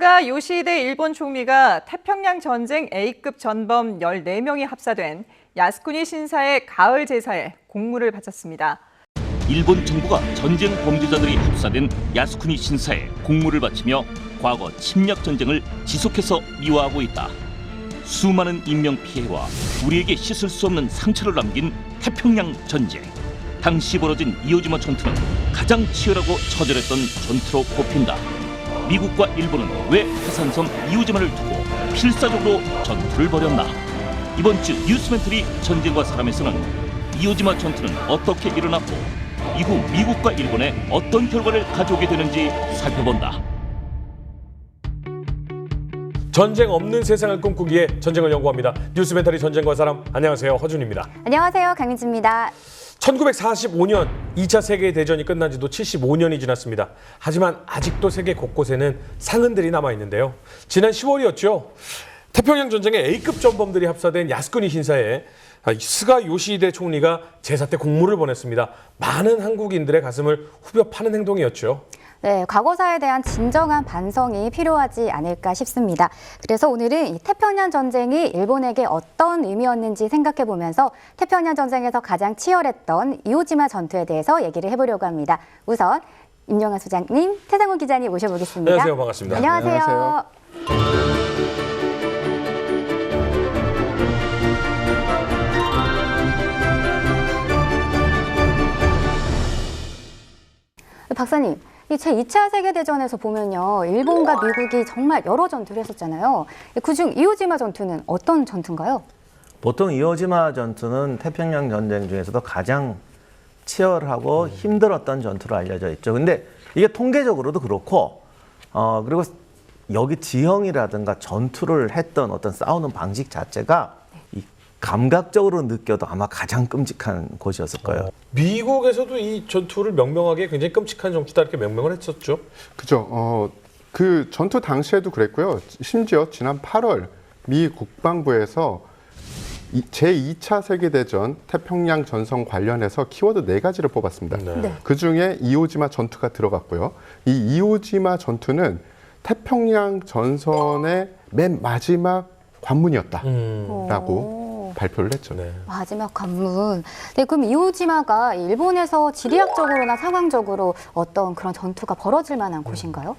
스가 요시히데 일본 총리가 태평양 전쟁 A급 전범 14명이 합사된 야스쿠니 신사의 가을 제사에 공물을 바쳤습니다. 일본 정부가 전쟁 범죄자들이 합사된 야스쿠니 신사에 공물을 바치며 과거 침략 전쟁을 지속해서 미화하고 있다. 수많은 인명 피해와 우리에게 씻을 수 없는 상처를 남긴 태평양 전쟁. 당시 벌어진 이오지마 전투는 가장 치열하고 처절했던 전투로 꼽힌다. 미국과 일본은 왜 해산섬 이오지마를 두고 필사적으로 전투를 벌였나? 이번 주 뉴스멘트리 전쟁과 사람에서는 이오지마 전투는 어떻게 일어났고 이후 미국과 일본에 어떤 결과를 가져오게 되는지 살펴본다. 전쟁 없는 세상을 꿈꾸기에 전쟁을 연구합니다. 뉴스 멘터리 전쟁과 사람 안녕하세요 허준입니다. 안녕하세요. 강민지입니다. 1945년 2차 세계 대전이 끝난 지도 75년이 지났습니다. 하지만 아직도 세계 곳곳에는 상흔들이 남아 있는데요. 지난 10월이었죠. 태평양 전쟁의 A급 전범들이 합사된 야스쿠니 신사에 스가 요시히데 총리가 제사 때 공물을 보냈습니다. 많은 한국인들의 가슴을 후벼 파는 행동이었죠. 네, 과거사에 대한 진정한 반성이 필요하지 않을까 싶습니다. 그래서 오늘은 이 태평양 전쟁이 일본에게 어떤 의미였는지 생각해 보면서 태평양 전쟁에서 가장 치열했던 이오지마 전투에 대해서 얘기를 해보려고 합니다. 우선 임영아 소장님, 태상훈 기자님 모셔보겠습니다. 안녕하세요. 반갑습니다. 안녕하세요. 안녕하세요. 박사님, 이 제2차 세계대전에서 보면요. 일본과 미국이 정말 여러 전투를 했었잖아요. 그중 이오지마 전투는 어떤 전투인가요? 보통 이오지마 전투는 태평양 전쟁 중에서도 가장 치열하고 힘들었던 전투로 알려져 있죠. 근데 이게 통계적으로도 그렇고, 어, 그리고 여기 지형이라든가 전투를 했던 어떤 싸우는 방식 자체가 이 감각적으로 느껴도 아마 가장 끔찍한 곳이었을 거예요. 미국에서도 이 전투를 명명하게 굉장히 끔찍한 정치다 이렇게 명명을 했었죠. 그죠. 어, 그 전투 당시에도 그랬고요. 심지어 지난 8월 미 국방부에서 이- 제2차 세계대전 태평양 전선 관련해서 키워드 네 가지를 뽑았습니다. 네. 그 중에 이오지마 전투가 들어갔고요. 이 이오지마 전투는 태평양 전선의 맨 마지막 관문이었다라고 음. 오. 발표를 했죠. 네. 마지막 관문. 네, 그럼 이오지마가 일본에서 지리학적으로나 상황적으로 어떤 그런 전투가 벌어질 만한 곳인가요?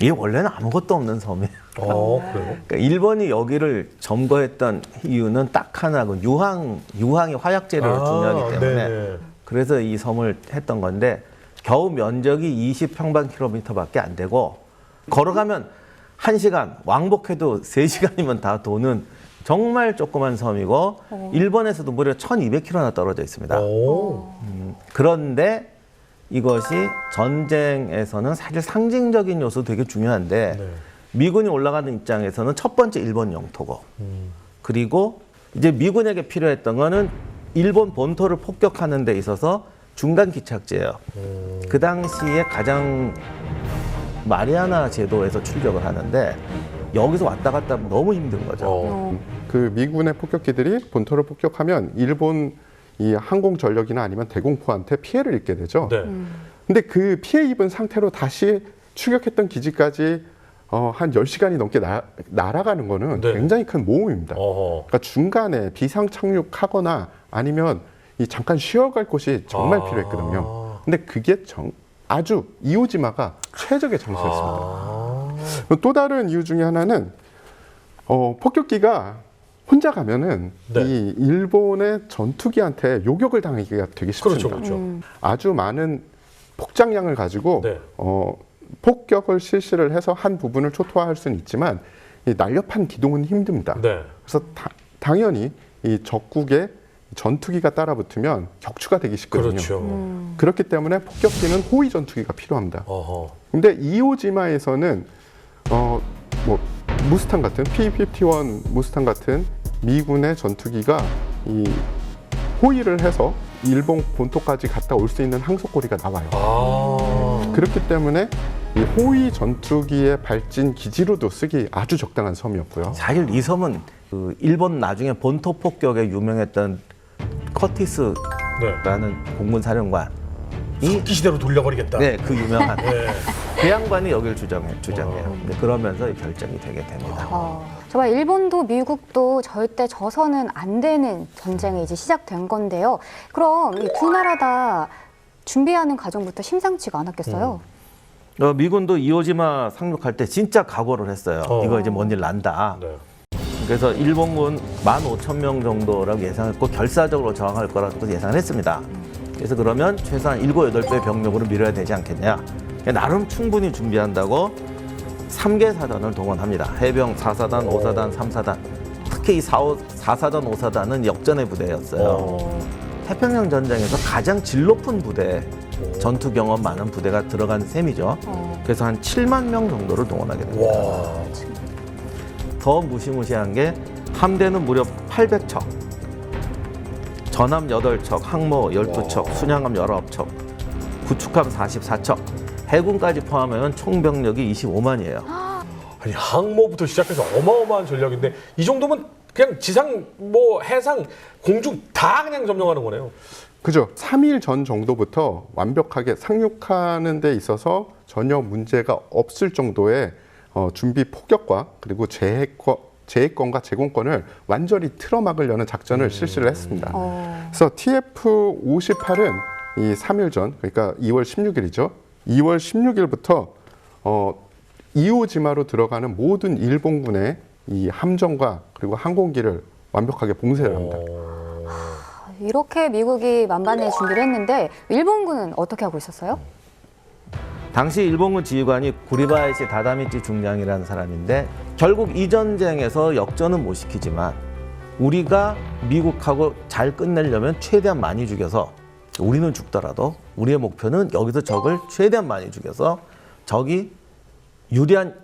이게 원래는 아무것도 없는 섬이에요. 어, 그래요? 그러니까 일본이 여기를 점거했던 이유는 딱 하나, 그 유황, 유황이 화약 재료로 중요하기 때문에 아, 네네. 그래서 이 섬을 했던 건데 겨우 면적이 20평방 킬로미터밖에 안 되고 걸어가면 1시간, 왕복해도 3시간이면 다 도는 정말 조그만 섬이고 일본에서도 무려 1200km나 떨어져 있습니다. 오. 그런데 이것이 전쟁에서는 사실 상징적인 요소 되게 중요한데 네. 미군이 올라가는 입장에서는 첫 번째 일본 영토고 그리고 이제 미군에게 필요했던 거는 일본 본토를 폭격하는 데 있어서 중간 기착제예요. 그 당시에 가장 마리아나 제도에서 출격을 하는데 여기서 왔다 갔다 하면 너무 힘든 거죠. 어. 그 미군의 폭격기들이 본토를 폭격하면 일본 이 항공 전력이나 아니면 대공포한테 피해를 입게 되죠. 네. 근데 그 피해 입은 상태로 다시 추격했던 기지까지 어, 한 10시간이 넘게 나, 날아가는 거는 네. 굉장히 큰 모험입니다. 어허. 그러니까 중간에 비상 착륙하거나 아니면 이 잠깐 쉬어갈 곳이 정말 아. 필요했거든요. 근데 그게 정, 아주 이오지마가 최적의 장소였습니다. 아. 또 다른 이유 중에 하나는 어, 폭격기가 혼자 가면은 네. 이 일본의 전투기한테 요격을 당하기가 되게 쉽습니다. 그렇죠, 그렇죠. 음. 아주 많은 폭장량을 가지고 네. 어, 폭격을 실시를 해서 한 부분을 초토화할 수는 있지만 이 날렵한 기동은 힘듭니다. 네. 그래서 다- 당연히 이 적국의 전투기가 따라붙으면 격추가 되기 쉽거든요. 그렇죠. 음. 그렇기 때문에 폭격기는 호위 전투기가 필요합니다. 어허. 근데 이오지마에서는 어 뭐 무스탄 같은 P-51 무스탄 같은 미군의 전투기가 이 호위를 해서 일본 본토까지 갔다 올 수 있는 항속고리가 나와요. 아. 그렇기 때문에 이 호위 전투기의 발진 기지로도 쓰기 아주 적당한 섬이었고요. 사실 이 섬은 그 일본 나중에 본토 폭격에 유명했던 커티스라는 네. 공군 사령관 이이 시대로 돌려버리겠다. 네, 그 유명한 네. 그 양반이 여길 주장해, 주장해요. 네, 그러면서 이 결정이 되게 됩니다. 어, 정말 일본도 미국도 절대 져서는 안 되는 전쟁이 이제 시작된 건데요. 그럼 이 두 나라 다 준비하는 과정부터 심상치가 않았겠어요. 어, 미군도 이오지마 상륙할 때 진짜 각오를 했어요. 어. 이거 이제 뭔 일 난다. 네. 그래서 일본군 15,000명 정도라고 예상했고 결사적으로 저항할 거라고 예상을 했습니다. 그래서 그러면 최소한 7, 8배 병력으로 밀어야 되지 않겠냐. 그러니까 나름 충분히 준비한다고 3개 사단을 동원합니다. 해병 4사단, 5사단, 3사단. 특히 이 4, 4사단, 5사단은 역전의 부대였어요. 어. 태평양 전쟁에서 가장 질 높은 부대, 전투 경험 많은 부대가 들어간 셈이죠. 어. 그래서 한 7만 명 정도를 동원하게 됩니다. 와. 더 무시무시한 게 함대는 무려 800척, 전함 8척, 항모 12척, 순양함 19척, 구축함 44척, 해군까지 포함하면 총 병력이 25만이에요. 아니 항모부터 시작해서 어마어마한 전력인데 이 정도면 그냥 지상 뭐 해상 공중 다 그냥 점령하는 거네요. 그죠. 3일 전 정도부터 완벽하게 상륙하는 데 있어서 전혀 문제가 없을 정도의 어, 준비 폭격과 그리고 재해권, 재해권과 제공권을 완전히 틀어막으려는 작전을 실시를 했습니다. 어. 그래서 TF-58은 이 3일 전, 그러니까 2월 16일이죠. 2월 16일부터 어, 이오지마로 들어가는 모든 일본군의 이 함정과 그리고 항공기를 완벽하게 봉쇄를 합니다. 이렇게 미국이 만반의 준비를 했는데 일본군은 어떻게 하고 있었어요? 당시 일본군 지휘관이 구리바야시 다다미치 중장이라는 사람인데 결국 이 전쟁에서 역전은 못 시키지만 우리가 미국하고 잘 끝내려면 최대한 많이 죽여서 우리는 죽더라도 우리의 목표는 여기서 적을 최대한 많이 죽여서 적이 유리한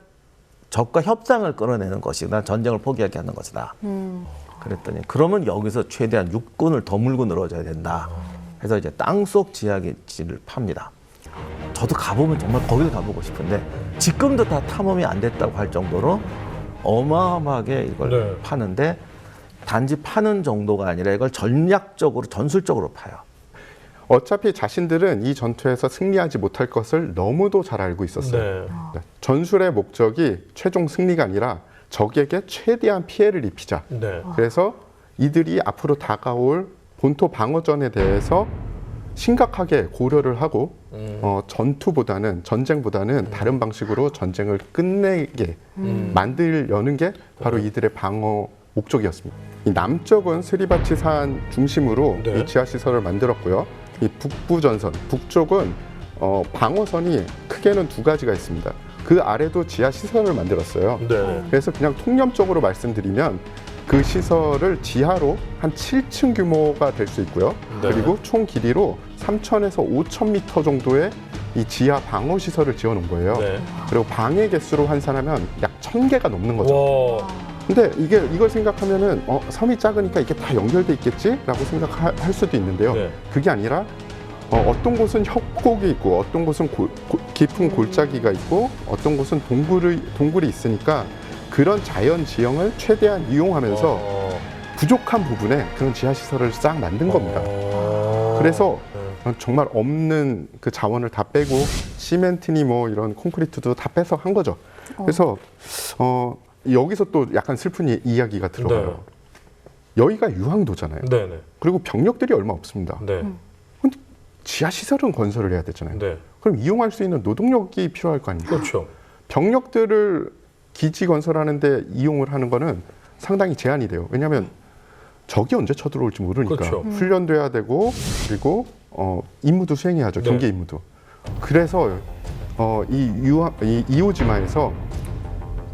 적과 협상을 끌어내는 것이다. 전쟁을 포기하게 하는 것이다. 그랬더니 그러면 여기서 최대한 육군을 더 물고 늘어져야 된다. 해서 이제 땅속 지하기지를 팝니다. 저도 가보면 정말 거기를 가보고 싶은데 지금도 다 탐험이 안 됐다고 할 정도로 어마어마하게 이걸 네. 파는데 단지 파는 정도가 아니라 이걸 전략적으로 전술적으로 파요. 어차피 자신들은 이 전투에서 승리하지 못할 것을 너무도 잘 알고 있었어요. 네. 전술의 목적이 최종 승리가 아니라 적에게 최대한 피해를 입히자. 네. 그래서 이들이 앞으로 다가올 본토 방어전에 대해서 심각하게 고려를 하고 어, 전투보다는 전쟁보다는 다른 방식으로 전쟁을 끝내게 만들려는 게 바로 이들의 방어 목적이었습니다. 이 남쪽은 스리바치 산 중심으로 네. 이 지하 시설을 만들었고요. 이 북부 전선, 북쪽은 어, 방어선이 크게는 두 가지가 있습니다. 그 아래도 지하 시설을 만들었어요. 네. 그래서 그냥 통념적으로 말씀드리면 그 시설을 지하로 한 7층 규모가 될 수 있고요. 네. 그리고 총 길이로 3,000에서 5,000m 정도의 이 지하 방어 시설을 지어 놓은 거예요. 네. 그리고 방해 개수로 환산하면 약 1,000개가 넘는 거죠. 와. 근데 이게 이걸 생각하면은 어, 섬이 작으니까 이게 다 연결돼 있겠지라고 생각할 수도 있는데요. 네. 그게 아니라 어, 떤 곳은 협곡이 있고 어떤 곳은 골- 골- 깊은 골짜기가 있고 어떤 곳은 동굴이 동굴이 있으니까 그런 자연 지형을 최대한 이용하면서 어. 부족한 부분에 그런 지하 시설을 싹 만든 겁니다. 어. 그래서 네. 정말 없는 그 자원을 다 빼고 시멘트니 뭐 이런 콘크리트도 다 빼서 한 거죠. 그래서 어, 여기서 또 약간 슬픈 이, 이야기가 들어가요. 여기가 유황도잖아요. 네. 네. 그리고 병력들이 얼마 없습니다. 네. 지하 시설은 건설을 해야 되잖아요. 네. 그럼 이용할 수 있는 노동력이 필요할 거 아닙니까? 그렇죠. 병력들을 기지 건설하는데 이용을 하는 거는 상당히 제한이 돼요. 왜냐하면 적이 언제 쳐들어올지 모르니까 그렇죠. 훈련돼야 되고 그리고 어, 임무도 수행해야죠. 네. 경계 임무도. 그래서 어, 이 유하, 이 이오지마에서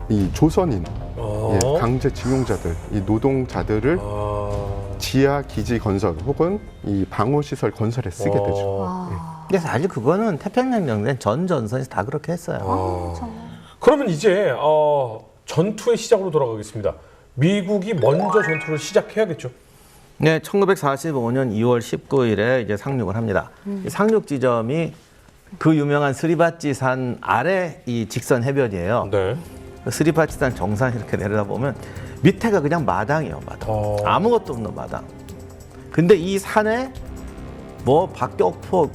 이 조선인 어. 예, 강제 징용자들, 이 노동자들을 아. 지하 기지 건설 혹은 이 방호 시설 건설에 쓰게 되죠. 어. 와. 근데 사실 그거는 태평양 전쟁 전 전선에서 다 그렇게 했어요. 어. 그러면 이제 어, 전투의 시작으로 돌아가겠습니다. 미국이 먼저 전투를 시작해야겠죠. 네, 1945년 2월 19일에 이제 상륙을 합니다. 이 상륙 지점이 그 유명한 스리바치산 아래 이 직선 해변이에요. 네. 그 스리바치산 정상 이렇게 내려다 보면 밑에가 그냥 마당이에요, 마당. 어. 아무것도 없는 마당. 근데 이 산에 뭐 박격포,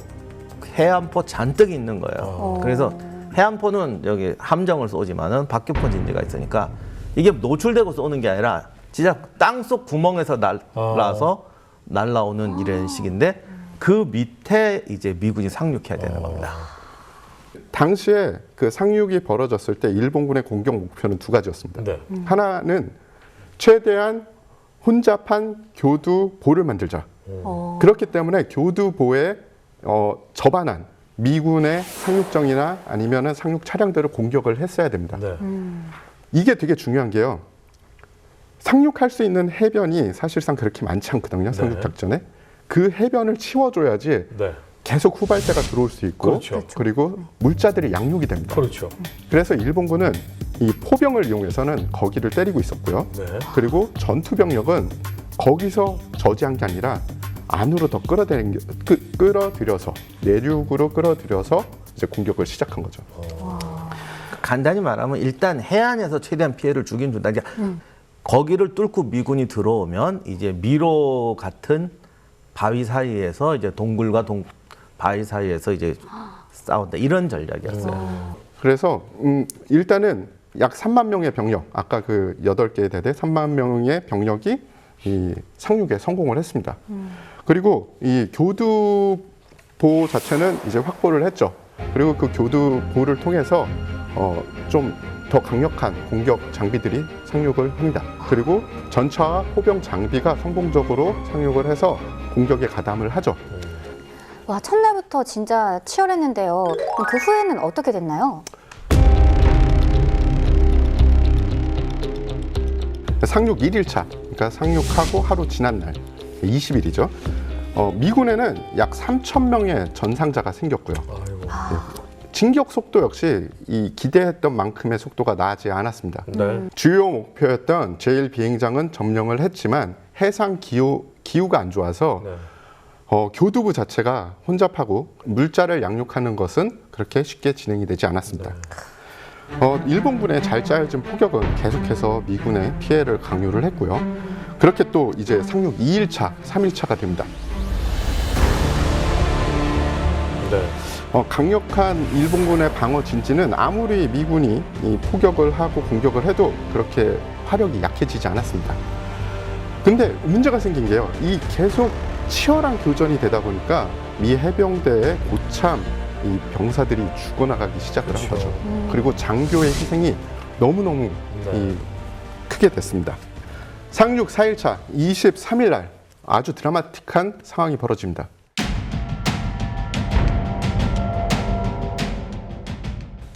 해안포 잔뜩 있는 거예요. 어. 그래서 해안포는 여기 함정을 쏘지만은 박격포 진지가 있으니까 이게 노출되고 쏘는 게 아니라 진짜 땅속 구멍에서 날라서 날라오는 이런 식인데 그 밑에 이제 미군이 상륙해야 되는 겁니다. 당시에 그 상륙이 벌어졌을 때 일본군의 공격 목표는 두 가지였습니다. 네. 하나는 최대한 혼잡한 교두보를 만들자. 어. 그렇기 때문에 교두보에 어, 접안한 미군의 상륙정이나 아니면은 상륙 차량들을 공격을 했어야 됩니다. 네. 이게 되게 중요한 게요. 상륙할 수 있는 해변이 사실상 그렇게 많지 않거든요. 상륙 네. 작전에 그 해변을 치워줘야지 네. 계속 후발대가 들어올 수 있고 그렇죠. 그리고 물자들이 양육이 됩니다. 그렇죠. 그래서 일본군은 이 포병을 이용해서는 거기를 때리고 있었고요. 네. 그리고 전투 병력은 거기서 저지한 게 아니라 안으로 더 끌어들인 그, 끌어들여서 내륙으로 끌어들여서 이제 공격을 시작한 거죠. 간단히 말하면 일단 해안에서 최대한 피해를 주긴 준다. 그러니까 거기를 뚫고 미군이 들어오면 이제 미로 같은 바위 사이에서 이제 동굴과 동 바위 사이에서 이제 싸운다 이런 전략이었어요. 그래서 음, 일단은 약 3만 명의 병력, 아까 그 8개의 대대 3만 명의 병력이 이 상륙에 성공을 했습니다. 그리고 이 교두보 자체는 이제 확보를 했죠. 그리고 그 교두보를 통해서 어, 좀 더 강력한 공격 장비들이 상륙을 합니다. 그리고 전차와 포병 장비가 성공적으로 상륙을 해서 공격에 가담을 하죠. 와, 첫날부터 진짜 치열했는데요. 그럼 그 후에는 어떻게 됐나요? 상륙 1일차, 그러니까 상륙하고 하루 지난 날, 20일이죠. 어, 미군에는 약 3천 명의 전상자가 생겼고요. 아이고. 진격 속도 역시 이 기대했던 만큼의 속도가 나지 않았습니다. 네. 주요 목표였던 제1 비행장은 점령을 했지만 해상 기후 기후가 안 좋아서 네. 어, 교두부 자체가 혼잡하고 물자를 양육하는 것은 그렇게 쉽게 진행이 되지 않았습니다. 어, 일본군의 잘 짜여진 포격은 계속해서 미군의 피해를 강요를 했고요. 그렇게 또 이제 상륙 2일차, 3일차가 됩니다. 네. 어, 강력한 일본군의 방어 진지는 아무리 미군이 이 포격을 하고 공격을 해도 그렇게 화력이 약해지지 않았습니다. 근데 문제가 생긴 게요. 이 계속 치열한 교전이 되다 보니까 미 해병대의 고참 이 병사들이 죽어나가기 시작을 한 그렇죠. 거죠. 그리고 장교의 희생이 너무너무 네. 이 크게 됐습니다. 상륙 4일차 23일 날 아주 드라마틱한 상황이 벌어집니다.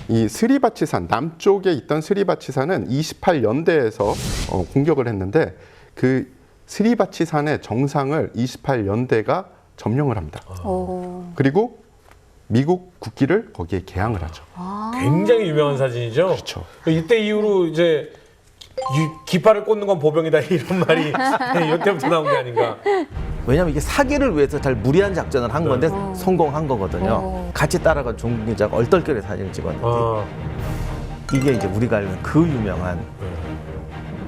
이 스리바치산 남쪽에 있던 스리바치산은 28연대에서 어, 공격을 했는데 그 스리바치산의 정상을 28연대가 점령을 합니다. 오. 그리고 미국 국기를 거기에 개항을 하죠. 굉장히 유명한 사진이죠. 그렇죠. 이때 이후로 이제 유- 깃발을 꽂는 건 보병이다 이런 말이 이때부터 나온 게 아닌가. 왜냐하면 이게 사기를 위해서 잘 무리한 작전을 한 건데 성공한 거거든요. 어. 같이 따라간 종 기자가 얼떨결에 사진을 찍었는데 아, 이게 이제 우리가 알는 그 유명한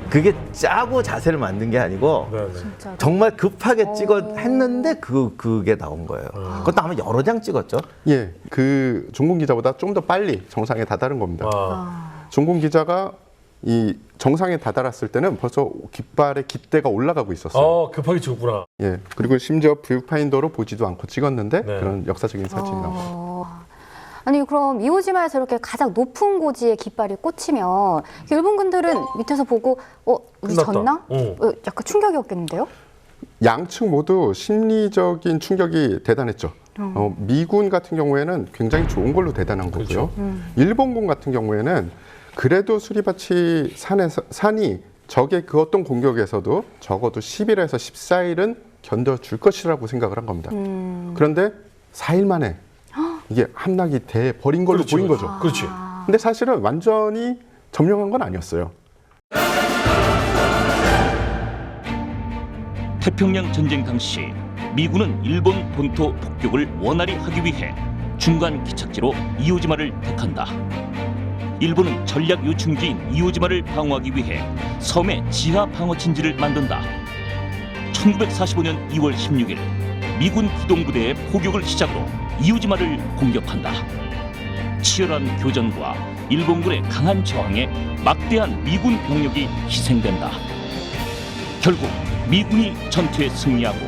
그게 짜고 자세를 만든 게 아니고 네, 네. 정말 급하게 어. 찍어 했는데 그 그게 나온 거예요. 그것도 아마 여러 장 찍었죠. 예, 그 종군 기자보다 좀 더 빨리 정상에 다다른 겁니다. 아, 종군 기자가 이 정상에 다다랐을 때는 벌써 깃발의 깃대가 올라가고 있었어요. 어, 급하게 죽었구나. 예, 그리고 심지어 뷰파인더로 보지도 않고 찍었는데 네. 그런 역사적인 사진이 나옵니다. 어. 아니 그럼 이오지마에서 이렇게 가장 높은 고지에 깃발이 꽂히면 일본군들은 밑에서 보고 어 우리 끝났다. 졌나? 어. 어, 약간 충격이었겠는데요? 양측 모두 심리적인 충격이 대단했죠. 어, 미군 같은 경우에는 굉장히 좋은 걸로 대단한 거고요. 일본군 같은 경우에는 그래도 수리바치 산에서 산이 적의 그 어떤 공격에서도 적어도 10일에서 14일은 견뎌줄 것이라고 생각을 한 겁니다. 그런데 4일 만에 이게 함락이 돼 버린 걸로 그렇죠, 보인 그렇죠. 거죠. 그렇지. 근데 사실은 완전히 점령한 건 아니었어요. 태평양 전쟁 당시 미군은 일본 본토 폭격을 원활히 하기 위해 중간 기착지로 이오지마를 택한다. 일본은 전략 요충지인 이오지마를 방어하기 위해 섬에 지하 방어 진지를 만든다. 1945년 2월 16일 미군 기동부대의 포격을 시작으로 이오지마를 공격한다. 치열한 교전과 일본군의 강한 저항에 막대한 미군 병력이 희생된다. 결국 미군이 전투에 승리하고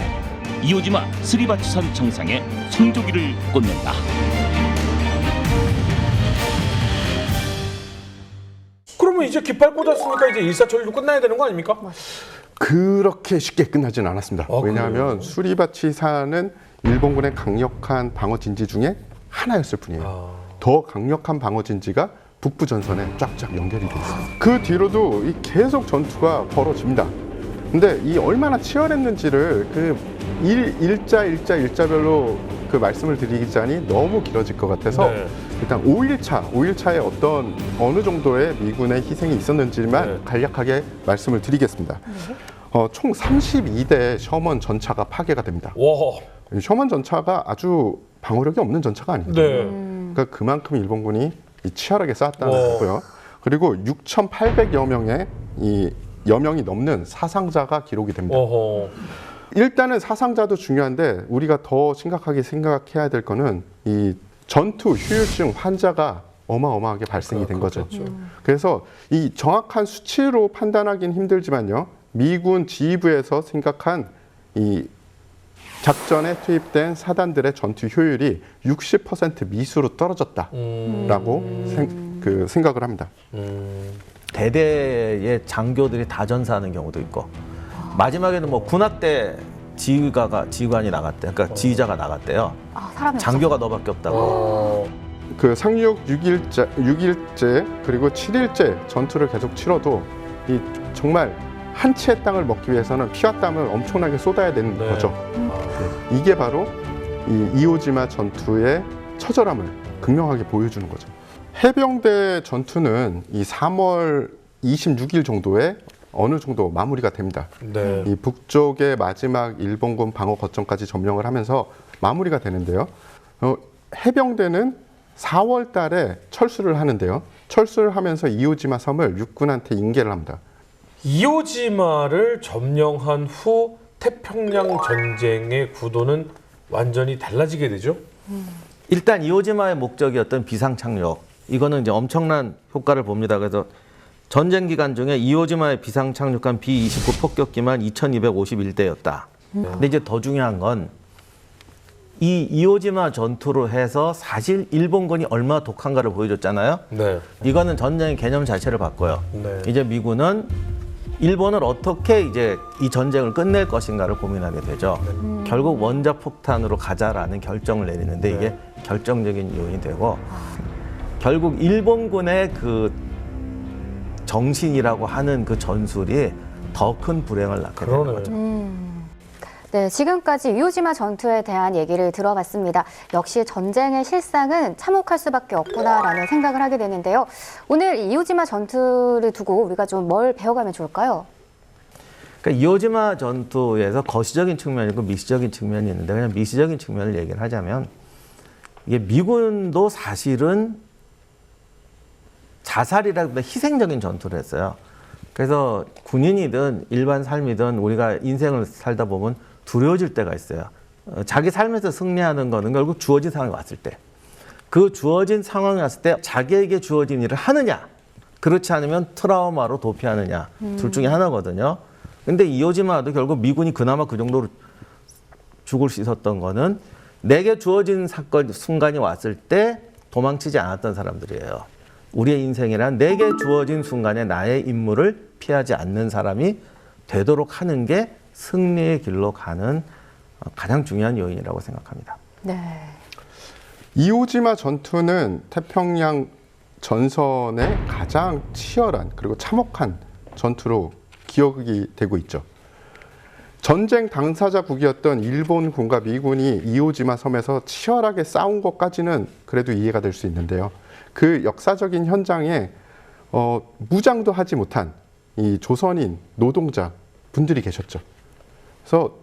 이오지마 스리바치산 정상에 성조기를 꽂는다. 이제 깃발 꽂았으니까 이제 일사천리로 끝나야 되는 거 아닙니까? 그렇게 쉽게 끝나지는 않았습니다. 아, 왜냐하면 그래요? 수리바치사는 일본군의 강력한 방어 진지 중에 하나였을 뿐이에요. 아. 더 강력한 방어 진지가 북부 전선에 쫙쫙 연결이 돼 있어요. 그 뒤로도 이 계속 전투가 벌어집니다. 근데 이 얼마나 치열했는지를 그 일, 일자 일자 일자별로 그 말씀을 드리자니 너무 길어질 것 같아서 네. 일단 5일차, 5일차에 어떤 어느 정도의 미군의 희생이 있었는지만 네. 간략하게 말씀을 드리겠습니다. 어, 총 32대 셔먼 전차가 파괴가 됩니다. 와, 이 셔먼 전차가 아주 방어력이 없는 전차가 아닙니다. 네. 그러니까 그만큼 일본군이 이 치열하게 싸웠다는 와. 거고요. 그리고 6,800여 명의 이 여명이 넘는 사상자가 기록이 됩니다. 어허. 일단은 사상자도 중요한데 우리가 더 심각하게 생각해야 될 거는 이 전투 후유증 환자가 어마어마하게 발생이 된 거죠. 그렇겠죠. 그래서 이 정확한 수치로 판단하기는 힘들지만요. 미군 지휘부에서 생각한 이 작전에 투입된 사단들의 전투 효율이 60% 미수로 떨어졌다라고 음. 생, 그 생각을 합니다. 음. 대대의 장교들이 다 전사하는 경우도 있고 마지막에는 뭐 군악대 지휘가가 지휘관이 나갔대. 그러니까 지휘자가 나갔대요. 아, 사람이 장교가 너밖에 없다고. 어. 그 상륙 6일째, 6일째 그리고 7일째 전투를 계속 치러도 이 정말 한 채의 땅을 먹기 위해서는 피와 땀을 엄청나게 쏟아야 되는 네. 거죠. 네. 이게 바로 이 이오지마 전투의 처절함을 극명하게 보여주는 거죠. 해병대 전투는 이 3월 26일 정도에 어느 정도 마무리가 됩니다. 네. 이 북쪽의 마지막 일본군 방어 거점까지 점령을 하면서 마무리가 되는데요. 어, 해병대는 4월 달에 철수를 하는데요. 철수를 하면서 이오지마 섬을 육군한테 인계를 합니다. 이오지마를 점령한 후 태평양 전쟁의 구도는 완전히 달라지게 되죠. 일단 이오지마의 목적이었던 비상 착륙 이거는 이제 엄청난 효과를 봅니다. 그래서 전쟁 기간 중에 이오지마에 비상 착륙한 B-29 폭격기만 2,251대였다. 근데 이제 더 중요한 건 이 이오지마 전투로 해서 사실 일본군이 얼마나 독한가를 보여줬잖아요. 네. 이거는 전쟁의 개념 자체를 바꿔요. 네. 이제 미군은 일본을 어떻게 이제 이 전쟁을 끝낼 것인가를 고민하게 되죠. 결국 원자 폭탄으로 가자라는 결정을 내리는데 네. 이게 결정적인 요인이 되고 결국 일본군의 그 정신이라고 하는 그 전술이 더 큰 불행을 낳게 되는 그러네. 거죠. 네, 지금까지 이오지마 전투에 대한 얘기를 들어봤습니다. 역시 전쟁의 실상은 참혹할 수밖에 없구나라는 생각을 하게 되는데요. 오늘 이 이오지마 전투를 두고 우리가 좀 뭘 배워가면 좋을까요? 그러니까 이오지마 전투에서 거시적인 측면이 있고 미시적인 측면이 있는데 그냥 미시적인 측면을 얘기를 하자면 이게 미군도 사실은 자살이라기보다 희생적인 전투를 했어요. 그래서 군인이든 일반 삶이든 우리가 인생을 살다 보면 두려워질 때가 있어요. 어, 자기 삶에서 승리하는 거는 결국 주어진 상황이 왔을 때. 그 주어진 상황이 왔을 때 자기에게 주어진 일을 하느냐, 그렇지 않으면 트라우마로 도피하느냐, 둘 중에 하나거든요. 근데 이오지마도 결국 미군이 그나마 그 정도로 죽을 수 있었던 거는 내게 주어진 사건 순간이 왔을 때 도망치지 않았던 사람들이에요. 우리의 인생이란 내게 주어진 순간에 나의 임무를 피하지 않는 사람이 되도록 하는 게 승리의 길로 가는 어, 가장 중요한 요인이라고 생각합니다. 네. 이오지마 전투는 태평양 전선의 가장 치열한 그리고 참혹한 전투로 기억이 되고 있죠. 전쟁 당사자국이었던 일본군과 미군이 이오지마 섬에서 치열하게 싸운 것까지는 그래도 이해가 될 수 있는데요. 그 역사적인 현장에 어, 무장도 하지 못한 이 조선인 노동자 분들이 계셨죠. 그래서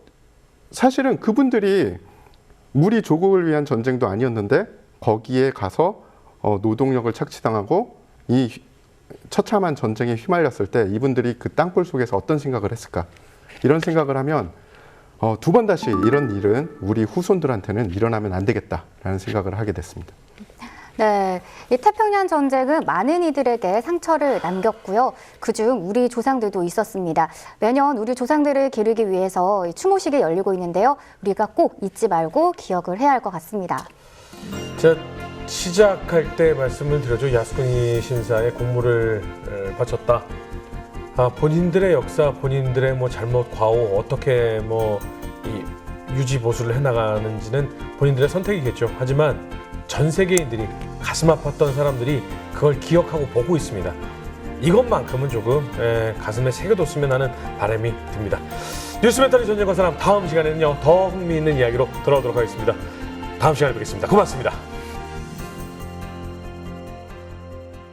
사실은 그분들이 무리 조국을 위한 전쟁도 아니었는데 거기에 가서 어, 노동력을 착취당하고 이 휘- 처참한 전쟁에 휘말렸을 때 이분들이 그 땅굴 속에서 어떤 생각을 했을까 이런 생각을 하면 어, 두 번 다시 이런 일은 우리 후손들한테는 일어나면 안 되겠다라는 생각을 하게 됐습니다. 네, 이 태평양 전쟁은 많은 이들에게 상처를 남겼고요. 그중 우리 조상들도 있었습니다. 매년 우리 조상들을 기르기 위해서 이 추모식이 열리고 있는데요. 우리가 꼭 잊지 말고 기억을 해야 할 것 같습니다. 제가 시작할 때 말씀을 드렸죠. 야스쿠니 신사에 공물을 에, 바쳤다. 아, 본인들의 역사, 본인들의 뭐 잘못, 과오 어떻게 뭐이 유지 보수를 해나가는지는 본인들의 선택이겠죠. 하지만 전 세계인들이 가슴 아팠던 사람들이 그걸 기억하고 보고 있습니다. 이것만큼은 조금 에, 가슴에 새겨뒀으면 하는 바람이 듭니다. 뉴스 멘탈리 전쟁과 사람 다음 시간에는요 더 흥미있는 이야기로 돌아오도록 하겠습니다. 다음 시간에 뵙겠습니다. 고맙습니다.